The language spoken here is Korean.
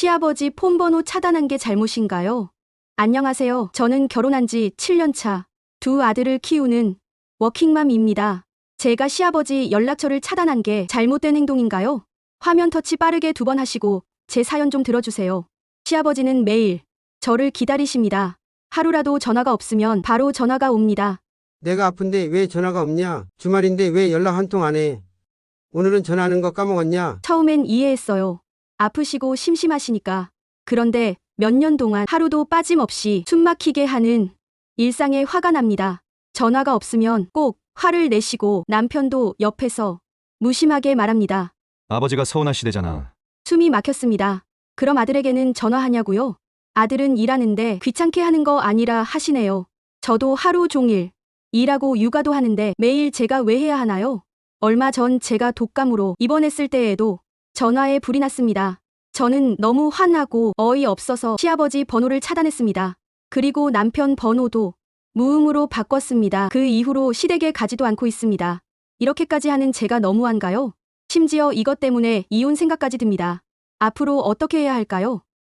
시아버지 폰번호 차단한 게 잘못인가요? 안녕하세요. 저는 결혼한 지 7년 차. 두 아들을 키우는 워킹맘입니다. 제가 시아버지 연락처를 차단한 게 잘못된 행동인가요? 화면 터치 빠르게 두 번 하시고 제 사연 좀 들어주세요. 시아버지는 매일 저를 기다리십니다. 하루라도 전화가 없으면 바로 전화가 옵니다. 내가 아픈데 왜 전화가 없냐? 주말인데 왜 연락 한 통 안 해? 오늘은 전화하는 거 까먹었냐? 처음엔 이해했어요. 아프시고 심심하시니까. 그런데 몇 년 동안 하루도 빠짐없이 숨막히게 하는 일상에 화가 납니다. 전화가 없으면 꼭 화를 내시고 남편도 옆에서 무심하게 말합니다. 아버지가 서운하시대잖아. 숨이 막혔습니다. 그럼 아들에게는 전화하냐고요? 아들은 일하는데 귀찮게 하는 거 아니라 하시네요. 저도 하루 종일 일하고 육아도 하는데 매일 제가 왜 해야 하나요? 얼마 전 제가 독감으로 입원했을 때에도 전화에 불이 났습니다. 저는 너무 화나고 어이없어서 시아버지 번호를 차단했습니다. 그리고 남편 번호도 무음으로 바꿨습니다. 그 이후로 시댁에 가지도 않고 있습니다. 이렇게까지 하는 제가 너무한가요? 심지어 이것 때문에 이혼 생각까지 듭니다. 앞으로 어떻게 해야 할까요?